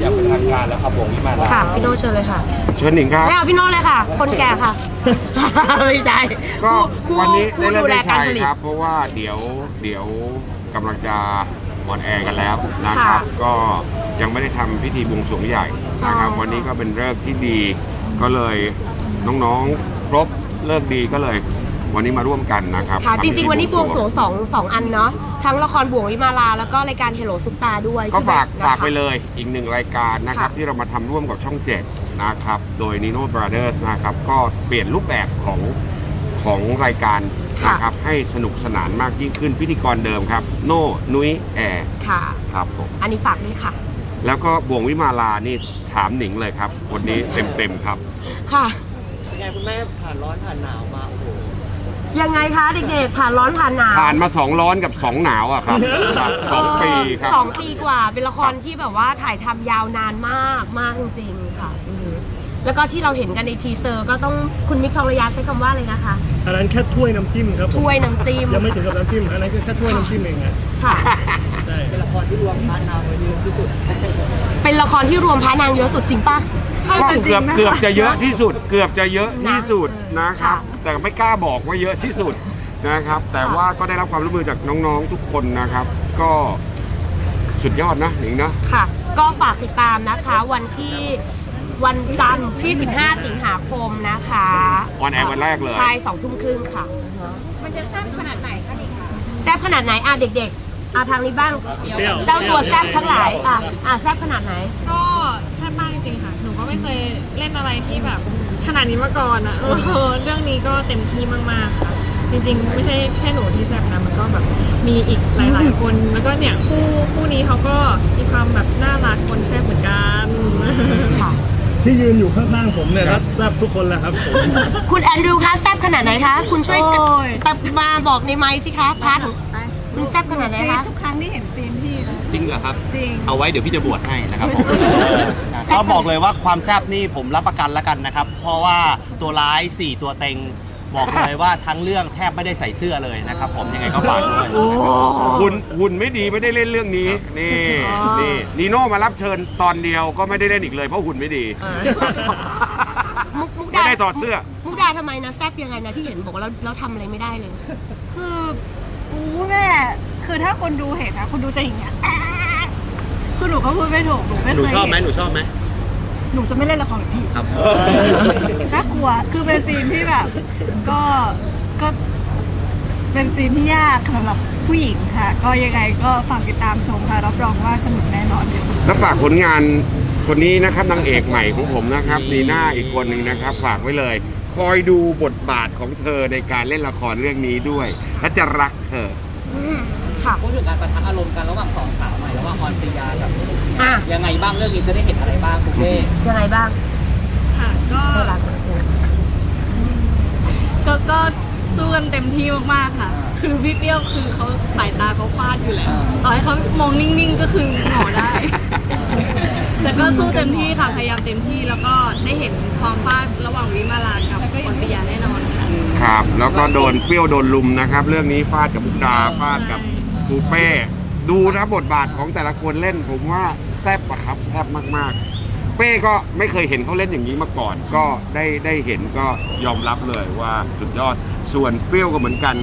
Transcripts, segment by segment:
อย่างเป็นทางการแล้วครับวงวิมานลาค่ะพี่โนเชิญเลยค่ะเชิญหนิงครับ ไม่เอาพี่โนเลยค่ะ คนแก่ค่ะ ไม่ใช่ก็ผู้วันนี้ผู้ได้เลิกดูแลได้การใช้ผลิต ครับ เพราะว่าเดี๋ยวเดี๋ยวกำลังจะออนแอร์กันแล้วนะครับ ค่ะก็ยังไม่ได้ทำพิธีบวงสรวงใหญ่นะครับ ใช่ วันนี้ก็เป็นเลิกษ์ที่ดีก็เลยน้องๆครบเลิกษ์ดีก็เลย วันนี้มาร่วมกันนะครับค่ะทำจริง ๆ วันนี้บวงสรวงพิธีสองสองอันเนาะทั้งละครบวงวิมาลาแล้วก็รายการเฮโ o ซุปตาด้วยก็ฝากที่แบบนะคะฝากไปเลยอีกหนึ่งรายการนะครับค่ะที่เรามาทำร่วมกับช่อง7นะครับโดย Nino Brothers นะครับก็เปลี่ยนรูปแบบของของรายการนะครับให้สนุกสนานมากยิ่งขึ้นพิธีกรเดิมครับ โน่นุ้ยแอร์ค่ะครับผมอันนี้ฝากด้วยค่ะ แล้วก็บวงวิมาลานี่ถามหนิงเลยครับวันนี้เต็มๆครับ ค่ะเป็นไงคุณแม่ผ่านร้อนผ่านหนาวมาโอ้โห ยังไงคะเด็กๆผ่านร้อนผ่านหนาวผ่านมาสองร้อนกับสองหนาวอะครับครับสองปีครับสองปีกว่าเป็นละครที่แบบว่าถ่ายทำยาวนานมากมากจริงๆค่ะอือฮึ แล้วก็ที่เราเห็นกันในทีเซอร์ก็ต้องคุณมิกทองระยาใช้คำว่าอะไรนะคะ อันนั้นแค่ถ้วยน้ำจิ้มครับผมถ้วยน้ำจิ้ม ยังไม่ถึงกับน้ำจิ้มอันนั้นคือแค่ถ้วยน้ำจิ้มเองฮะค่ะ ใช่เป็นละครที่รวมพาร์ทนาวไว้เยอะที่สุดเป็นละครที่รวมพระนางเยอะสุดจริงปะใช่ก็จริงเกือบนะคะเกือบจะเยอะที่สุด เกือบจะเยอะที่สุดนะนะครับค่ะแต่ไม่กล้าบอกว่าเยอะที่สุดนะครับ แต่ค่ะว่าก็ได้รับความร่วมมือจากน้องๆทุกคนนะครับ ก็สุดยอดนะหนิงนะ ค่ะ ก็ฝากติดตามนะคะ วันที่ วันจันทร์ที่ 15 สิงหาคมนะคะออนแอร์วันแรกเลย ใช่สองทุ่มครึ่งค่ะ มันจะแซ่บขนาดไหนคะดิคะแซ่บขนาดไหนอะเด็กๆอะทางนี้บ้างเปรี้ยวเจ้าตัวแซ่บทั้งหลายอะอะแซ่บขนาดไหน ก็แซ่บมากจริงๆค่ะ หนูก็ไม่เคยเล่นอะไรที่แบบขนาดนี้มาก่อนอะเออเรื่องนี้ก็เต็มที่มากๆค่ะ จริงๆ ไม่ใช่แค่หนูที่แซ่บนะ มันก็แบบมีอีกหลายๆคน แล้วก็เนี่ยคู่คู่นี้เขาก็มีความแบบน่ารักคนแซ่บเหมือนกันค่ะ ที่ยืนอยู่ข้างๆผมเนี่ยครับแซ่บทุกคนแหละครับผมคุณแอนดรูคะแซ่บขนาดไหนคะ คุณช่วยโอ้ย ตัดมาบอกในไมค์สิคะพาร์ทของคุณแซ่บขนาดไหนคะ ทุกครั้งที่เห็นซีนพี่นะจริงเหรอครับ จริง เอาไว้เดี๋ยวพี่จะบวชให้นะครับผมแซ่บก็บอกเลยว่าความแซ่บนี่ผมรับประกันแล้วกันนะครับ เพราะว่าตัวร้าย 4 ตัวเต็ง บอกเลยว่าทั้งเรื่องแทบไม่ได้ใส่เสื้อเลยนะครับ ผมยังไงก็ฝากด้วยโอ้หุ่นหุ่นไม่ดีไม่ได้เล่นเรื่องนี้ นี่อ๋อนี่นีโน่มารับเชิญตอนเดียวก็ไม่ได้เล่นอีกเลยเพราะหุ่นไม่ดีอ่ามุกมุกไม่ดาได้ถอดเสื้อ มุกดาทำไมนะแซ่บยังไงนะที่เห็นบอกว่าเราเราทำอะไรไม่ได้เลย คืออู้แม่คือถ้าคนดูเห็นนะคนดูจะอย่างเงี้ยอ่าคือหนูก็พูดไม่ถูกหนูไม่หนูเคยชอบไหมเห็นหนูชอบไหม หนูจะไม่เล่นละครแบบพี่ครับ น่ากลัว คือเป็นซีนที่แบบ ก็ ก็ เป็นซีนที่ยากสำหรับผู้หญิงค่ะ ก็ยังไงก็ฝากติดตามชมค่ะ รับรองว่าสนุกแน่นอนค่ะ แล้วฝากผลงานคนนี้นะครับนางเอกใหม่ของผมนะครับนีน่าอีกคนหนึ่งนะครับ ฝากไว้เลย คอยดูบทบาทของเธอในการเล่นละครเรื่องนี้ด้วย และจะรักเธอ ค่ะ พูดถึงการปะทะอารมณ์กันระหว่างสองสาวใหม่ระหว่างออนปริยากับ อะยังไงบ้างเรื่องนี้จะได้เห็นอะไรบ้างคุณเป้ยังไงบ้างค่ะก็เวลาก็ก็สู้กันเต็มที่มากๆค่ะ คือพี่เปรี้ยวคือเขาสายตาเขาฟาดอยู่แล้วต่อให้เขามองนิ่งๆก็คือหงอได้ แต่ก็สู้เต็มที่ค่ะพยายามเต็มที่แล้วก็ได้เห็นความฟาดระหว่างวิมาลากับคนปิยาแน่นอนค่ะครับ แล้วก็โดนเปรี้ยวโดนลุมนะครับ เรื่องนี้ฟาดกับบุกดาฟาดกับปูเป้ ดูนะบทบาทของแต่ละคนเล่นผมว่าแซ่บอะครับแซ่บมากๆ เป้ก็ไม่เคยเห็นเขาเล่นอย่างนี้มาก่อน ก็ได้ได้เห็นก็ยอมรับเลยว่าสุดยอดส่วนเปรี้ยวก็เหมือนกัน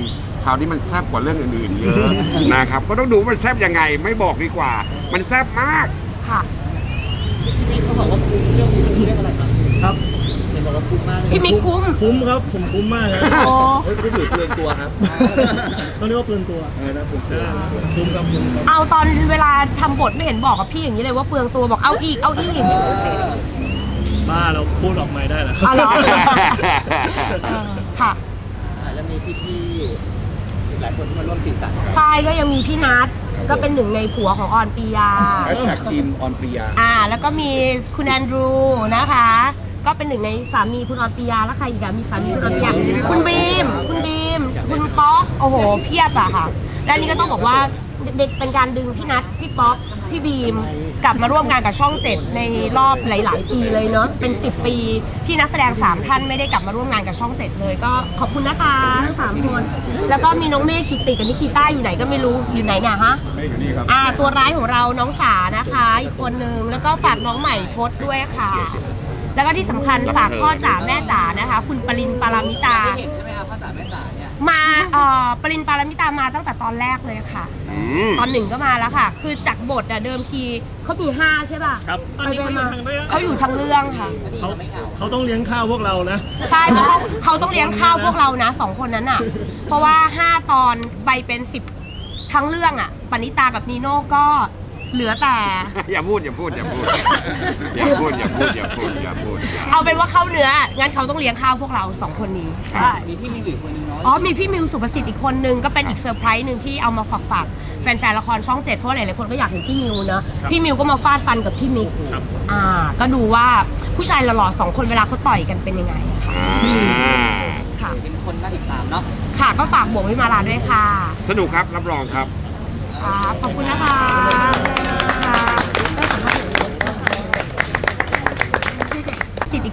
คราวนี้มันแซ่บกว่าเรื่องอื่นๆเยอะนะครับ ก็ต้องดูว่ามันแซ่บยังไงไม่บอกดีกว่า มันแซ่บมากค่ะนี่เขาบอกว่าคุ้มเรื่องนี้มันเรื่องอะไรครับครั บเห็นบอกว่าคุ้มมากเลยพี่มิกคุ้ม คุ้มครับผมคุ้มมากครับโอ้ เฮ้ยคุณถือเปลืองตัวครับต้องเรียกว่าเปลืองตัวเออนะผมคุ้มครับคุ้มครับเอาตอนเวลาทำบทไม่เห็นบอกกับพี่อย่างนี้เลยว่าเปลืองตัวบอกเอาอีกเอาอีก บ้าเราพูดออกมาได้เหรออ๋อเหรอ เออค่ะแล้วมีพี่ๆหลายคนที่มาร่วมสีสันใช่ก็ยังมีพี่นัทก็เป็นหนึ่งในผัวของออนปียา แฮชแท็กทีมออนปริยา อ่า แล้วก็มีคุณแอนดรูนะคะ ก็เป็นหนึ่งในสามีคุณออนปียาแล้วใครอีกอะมีสามีคุณออนปียาคุณบีมคุณบีมคุณป๊อกโอ้โหเพียบอะค่ะ และอันนี่ก็ต้องบอกว่าเด็กเป็นการดึงพี่นัทพี่ป๊อกพี่บีมกลับมาร่วมงานกับช่องเจ็ดในรอบหลาย ๆ ปีเลยเนาะเป็น 10 ปีที่นักแสดง 3 ท่านไม่ได้กลับมาร่วมงานกับช่องเจ็ดเลยก็ขอบคุณนะคะทั้งสามคนแล้วก็มีน้องเมฆจุติกับนิกิต้าอยู่ไหนก็ไม่รู้อยู่ไหนน่ะฮะอ่าตัวร้ายของเราน้องสานะคะ อีกคนนึงแล้วก็ฝากน้องใหม่ทศด้วยค่ะ แล้วก็ที่สำคัญฝากพ่อจ๋าแม่จ๋านะคะ คุณปรินปารามิตา เห็นใช่ไหมครับพ่อจ๋าแม่จ๋าเนี่ยมาเอ่อปรินปารามิตามาตั้งแต่ตอนแรกเลยค่ะ อืม ตอนหนึ่งก็มาแล้วค่ะ คือจากบทอะเดิมทีเขามีห้าใช่ป่ะครับตอนนี้เขาอยู่ทางเรื่อง เขาอยู่ทั้งเรื่องค่ะ เขาเขาต้องเลี้ยงข้าวพวกเรานะ ใช่เพราะเขาเขาต้องเลี้ยงข้าวพวกเรานะสองคนนั้นอะเพราะว่าห้าตอนไปเป็นสิบทั้งเรื่องอะปณิตากับนีโน่ก็ เหลือแต่ อย่าพูดอย่าพูดอย่าพูดอย่าพูดอย่าพูดอย่าพูดอย่าพูดอย่าเอาเป็นว่าเข้าเนื้อ งั้นเขาต้องเลี้ยงข้าวพวกเราสองคนนี้มีพี่มีหรือคนนึงเนาะอ๋อมีพี่มิวสุประสิทธิ์อีกคนนึงก็เป็นอีกเซอร์ไพรส์หนึ่งที่เอามาฝากฝากแฟนๆละครช่องเจ็ดเพราะว่าหลายๆคนก็อยากเห็นพี่มิวเนอะพี่มิวก็มาฟาดฟันกับพี่มิกครับอ่า ก็ดูว่าผู้ชายหล่อๆสองคนเวลาเขาต่อยกันเป็นยังไงค่ะอ่าค่ะ เป็นคนน่าติดตามเนาะ ค่ะก็ฝากบวงวิมาลาด้วยค่ะ สนุกครับรับรองครับค่ะ ขอบคุณนะคะ